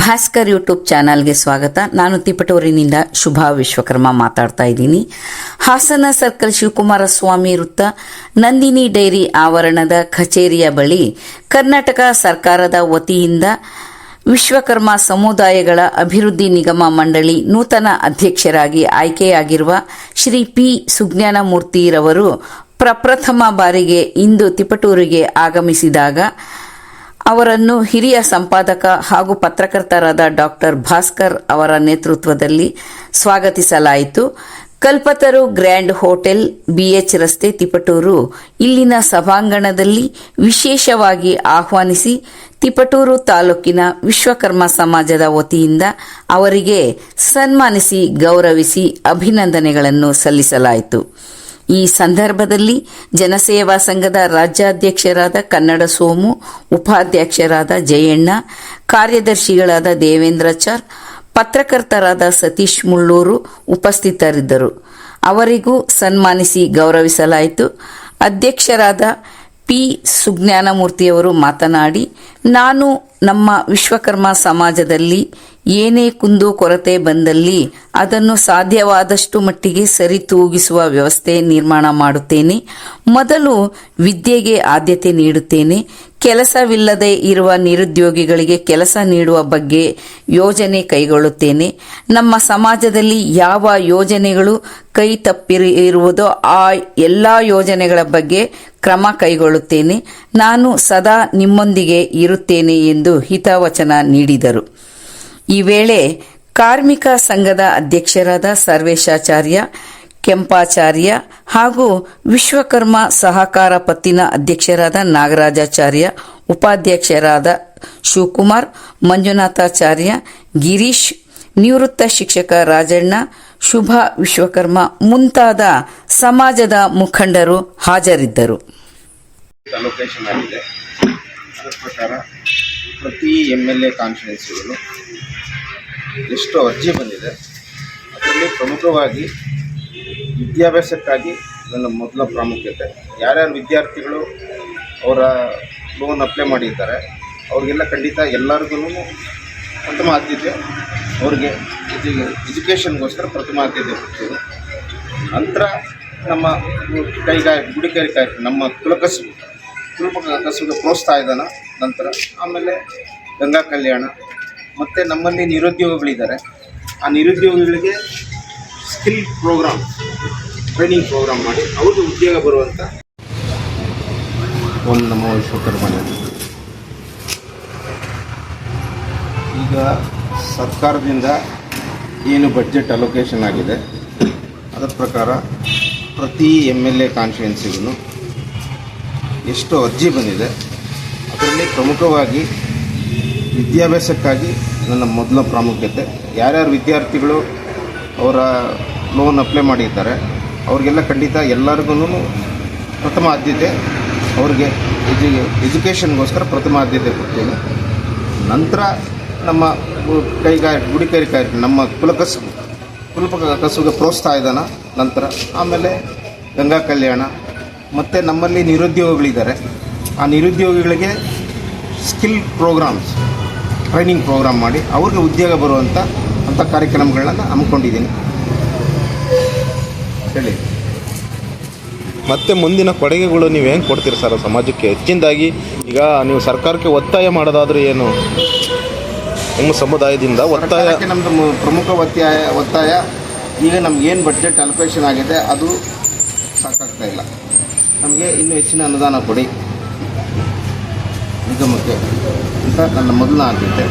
Bhaskar YouTube ಚಾನಲ್ಗೆ ಸ್ವಾಗತ. ನಾನು ತಿಪಟೂರಿನಿಂದ ಶುಭಾ ವಿಶ್ವಕರ್ಮ ಮಾತಾಡ್ತಾ ಇದ್ದೀನಿ. ಹಾಸನ ಸರ್ಕಲ್ ಶಿವಕುಮಾರ ಸ್ವಾಮಿ ವೃತ್ತ ನಂದಿನಿ ಡೈರಿ ಆವರಣದ ಕಚೇರಿಯ ಬಳಿ ಕರ್ನಾಟಕ ಸರ್ಕಾರದ ವತಿಯಿಂದ ವಿಶ್ವಕರ್ಮ ಸಮುದಾಯಗಳ ಅಭಿವೃದ್ಧಿ ನಿಗಮ ಮಂಡಳಿ ನೂತನ ಅಧ್ಯಕ್ಷರಾಗಿ ಆಯ್ಕೆಯಾಗಿರುವ ಶ್ರೀ ಪಿ ಸುಜ್ಞಾನಮೂರ್ತಿರವರು ಪ್ರಪ್ರಥಮ ಬಾರಿಗೆ ಇಂದು ತಿಪಟೂರಿಗೆ ಆಗಮಿಸಿದಾಗ ಅವರನ್ನು ಹಿರಿಯ ಸಂಪಾದಕ ಹಾಗೂ ಪತ್ರಕರ್ತರಾದ ಡಾಕ್ಟರ್ ಭಾಸ್ಕರ್ ಅವರ ನೇತೃತ್ವದಲ್ಲಿ ಸ್ವಾಗತಿಸಲಾಯಿತು. ಕಲ್ಪತರು ಗ್ರ್ಯಾಂಡ್ ಹೋಟೆಲ್, ಬಿಎಚ್ ರಸ್ತೆ, ತಿಪಟೂರು. ಇಲ್ಲಿನ ಸಭಾಂಗಣದಲ್ಲಿ ವಿಶೇಷವಾಗಿ ಆಹ್ವಾನಿಸಿ ತಿಪಟೂರು ತಾಲೂಕಿನ ವಿಶ್ವಕರ್ಮ ಸಮಾಜದ ವತಿಯಿಂದ ಅವರಿಗೆ ಸನ್ಮಾನಿಸಿ ಗೌರವಿಸಿ ಅಭಿನಂದನೆಗಳನ್ನು ಸಲ್ಲಿಸಲಾಯಿತು. ಈ ಸಂದರ್ಭದಲ್ಲಿ ಜನಸೇವಾ ಸಂಘದ ರಾಜ್ಯಾಧ್ಯಕ್ಷರಾದ ಕನ್ನಡ ಸೋಮು, ಉಪಾಧ್ಯಕ್ಷರಾದ ಜಯಣ್ಣ, ಕಾರ್ಯದರ್ಶಿಗಳಾದ ದೇವೇಂದ್ರಾಚಾರ್ ಪತ್ರಕರ್ತರಾದ ಸತೀಶ್ ಮುಳ್ಳೂರು ಉಪಸ್ಥಿತರಿದ್ದರು. ಅವರಿಗೂ ಸನ್ಮಾನಿಸಿ ಗೌರವಿಸಲಾಯಿತು. ಅಧ್ಯಕ್ಷರಾದ ಪಿ. ಸುಜ್ಞಾನಮೂರ್ತಿಯವರು ಮಾತನಾಡಿ, ನಾನು ನಮ್ಮ ವಿಶ್ವಕರ್ಮ ಸಮಾಜದಲ್ಲಿ ಏನೇ ಕುಂದು ಕೊರತೆ ಬಂದಲ್ಲಿ ಅದನ್ನು ಸಾಧ್ಯವಾದಷ್ಟು ಮಟ್ಟಿಗೆ ಸರಿತೂಗಿಸುವ ವ್ಯವಸ್ಥೆ ನಿರ್ಮಾಣ ಮಾಡುತ್ತೇನೆ. ಮೊದಲು ವಿದ್ಯೆಗೆ ಆದ್ಯತೆ ನೀಡುತ್ತೇನೆ. ಕೆಲಸವಿಲ್ಲದೆ ಇರುವ ನಿರುದ್ಯೋಗಿಗಳಿಗೆ ಕೆಲಸ ನೀಡುವ ಬಗ್ಗೆ ಯೋಜನೆ ಕೈಗೊಳ್ಳುತ್ತೇನೆ. ನಮ್ಮ ಸಮಾಜದಲ್ಲಿ ಯಾವ ಯೋಜನೆಗಳು ಕೈ ತಪ್ಪಿರುವುದೋ ಆ ಎಲ್ಲ ಯೋಜನೆಗಳ ಬಗ್ಗೆ ಕ್ರಮ ಕೈಗೊಳ್ಳುತ್ತೇನೆ. ನಾನು ಸದಾ ನಿಮ್ಮೊಂದಿಗೆ ಇರುತ್ತೇನೆ ಎಂದು ಹಿತವಚನ ನೀಡಿದರು. ಈ ವೇಳೆ ಕಾರ್ಮಿಕ ಸಂಘದ ಅಧ್ಯಕ್ಷರಾದ ಸರ್ವೇಶಾಚಾರ್ಯ ಕೆಂಪಾಚಾರ್ಯ ಹಾಗೂ ವಿಶ್ವಕರ್ಮ ಸಹಕಾರ ಪತ್ತಿನ ಅಧ್ಯಕ್ಷರಾದ ನಾಗರಾಜಾಚಾರ್ಯ, ಉಪಾಧ್ಯಕ್ಷರಾದ ಶಿವಕುಮಾರ್, ಮಂಜುನಾಥಾಚಾರ್ಯ, ಗಿರೀಶ್, ನಿವೃತ್ತ ಶಿಕ್ಷಕ ರಾಜಣ್ಣ, ಶುಭ ವಿಶ್ವಕರ್ಮ ಮುಂತಾದ ಸಮಾಜದ ಮುಖಂಡರು ಹಾಜರಿದ್ದರು. ಪ್ರತಿ ಎಂ ಎಲ್ ಎ ಕಾನ್ಫರೆನ್ಸ್ಗಳು ಎಷ್ಟು ಅರ್ಜಿ ಬಂದಿದೆ. ಅದರಲ್ಲಿ ಪ್ರಮುಖವಾಗಿ ವಿದ್ಯಾಭ್ಯಾಸಕ್ಕಾಗಿ ನನ್ನ ಮೊದಲ ಪ್ರಾಮುಖ್ಯತೆ. ಯಾರ್ಯಾರು ವಿದ್ಯಾರ್ಥಿಗಳು ಅವರ ಲೋನ್ ಅಪ್ಲೈ ಮಾಡಿದ್ದಾರೆ, ಅವ್ರಿಗೆಲ್ಲ ಖಂಡಿತ ಎಲ್ಲರಿಗೂ ಪ್ರಥಮ ಆದ್ಯತೆ, ಅವ್ರಿಗೆ ಎಜುಕೇಷನ್ಗೋಸ್ಕರ ಪ್ರಥಮ ಆದ್ಯತೆ ಕೊಡ್ತೀವಿ. ನಂತರ ನಮ್ಮ ಕೈಗಾರಿ ಗುಡಿಕೈಗಾರಿಕೆ ನಮ್ಮ ಕುಲಕಸು ಕುಲ ಕಸುಗೆ ಪ್ರೋತ್ಸಾಹಧನ ನಂತರ ಆಮೇಲೆ ಗಂಗಾ ಕಲ್ಯಾಣ, ಮತ್ತು ನಮ್ಮಲ್ಲಿ ನಿರುದ್ಯೋಗಿಗಳಿದ್ದಾರೆ. ಆ ನಿರುದ್ಯೋಗಿಗಳಿಗೆ ಸ್ಕಿಲ್ ಪ್ರೋಗ್ರಾಮ್, ಟ್ರೈನಿಂಗ್ ಪ್ರೋಗ್ರಾಮ್ ಮಾಡಿ ಅವ್ರಿಗೆ ಉದ್ಯೋಗ ಬರುವಂಥ ಒಂದು ನಮ್ಮ ವಿಶ್ವಕರ್ಮನೆ ಈಗ ಸರ್ಕಾರದಿಂದ ಏನು ಬಜೆಟ್ ಅಲೋಕೇಶನ್ ಆಗಿದೆ, ಅದರ ಪ್ರಕಾರ ಪ್ರತಿ ಎಂ ಎಲ್ ಎ ಕಾನ್ಸ್ಟಿಟ್ಯೂನ್ಸಿಗೂ ಎಷ್ಟು ಅರ್ಜಿ ಬಂದಿದೆ. ಅದರಲ್ಲಿ ಪ್ರಮುಖವಾಗಿ ವಿದ್ಯಾಭ್ಯಾಸಕ್ಕಾಗಿ ನನ್ನ ಮೊದಲ ಪ್ರಾಮುಖ್ಯತೆ, ಯಾರ್ಯಾರು ವಿದ್ಯಾರ್ಥಿಗಳು ಅವರ ಲೋನ್ ಅಪ್ಲೈ ಮಾಡಿದ್ದಾರೆ. ಅವ್ರಿಗೆಲ್ಲ ಖಂಡಿತ ಎಲ್ಲರಿಗೂ ಪ್ರಥಮ ಆದ್ಯತೆ, ಅವ್ರಿಗೆ ಎಜು ಎಜುಕೇಷನ್ಗೋಸ್ಕರ ಪ್ರಥಮ ಆದ್ಯತೆ ಕೊಡ್ತೀನಿ. ನಂತರ ನಮ್ಮ ಕೈಗಾರ ಗುಡಿ ಕೈಗಾರಿಕೆ ನಮ್ಮ ಕುಲಕಸು ಕುಲ ಕಸುಗೆ ಪ್ರೋತ್ಸಾಹಧನ ನಂತರ ಆಮೇಲೆ ಗಂಗಾ ಕಲ್ಯಾಣ, ಮತ್ತು ನಮ್ಮಲ್ಲಿ ನಿರುದ್ಯೋಗಿಗಳಿದ್ದಾರೆ. ಆ ನಿರುದ್ಯೋಗಿಗಳಿಗೆ ಸ್ಕಿಲ್ ಪ್ರೋಗ್ರಾಮ್ಸ್ ಟ್ರೈನಿಂಗ್ ಪ್ರೋಗ್ರಾಮ್ ಮಾಡಿ ಅವ್ರಿಗೆ ಉದ್ಯೋಗ ಬರುವಂಥ ಅಂಥ ಕಾರ್ಯಕ್ರಮಗಳನ್ನ ಹಮ್ಮಿಕೊಂಡಿದ್ದೀನಿ. ಹೇಳಿ. ಮತ್ತೆ ಮುಂದಿನ ಕೊಡುಗೆಗಳು ನೀವು ಹೆಂಗೆ ಕೊಡ್ತೀರಿ ಸರ್ ಸಮಾಜಕ್ಕೆ? ಹೆಚ್ಚಿನದಾಗಿ ಈಗ ನೀವು ಸರ್ಕಾರಕ್ಕೆ ಒತ್ತಾಯ ಮಾಡೋದಾದ್ರೆ ಏನು? ನಿಮ್ಮ ಸಮುದಾಯದಿಂದ ಒತ್ತಾಯ ನಮ್ಮದು ಪ್ರಮುಖ ಒತ್ತಾಯ ಒತ್ತಾಯ ಈಗ ನಮ್ಗೆ ಏನು ಬಜೆಟ್ ಅಲೋಕೇಶನ್ ಆಗಿದೆ ಅದು ಸಾಕಾಗ್ತಾ ಇಲ್ಲ. ನಮಗೆ ಇನ್ನೂ ಹೆಚ್ಚಿನ ಅನುದಾನ ಕೊಡಿ. ನಿಗಮಕ್ಕೆ ಅಂತ ನನ್ನ ಮೊದಲನ ಆದ್ಯತೆ.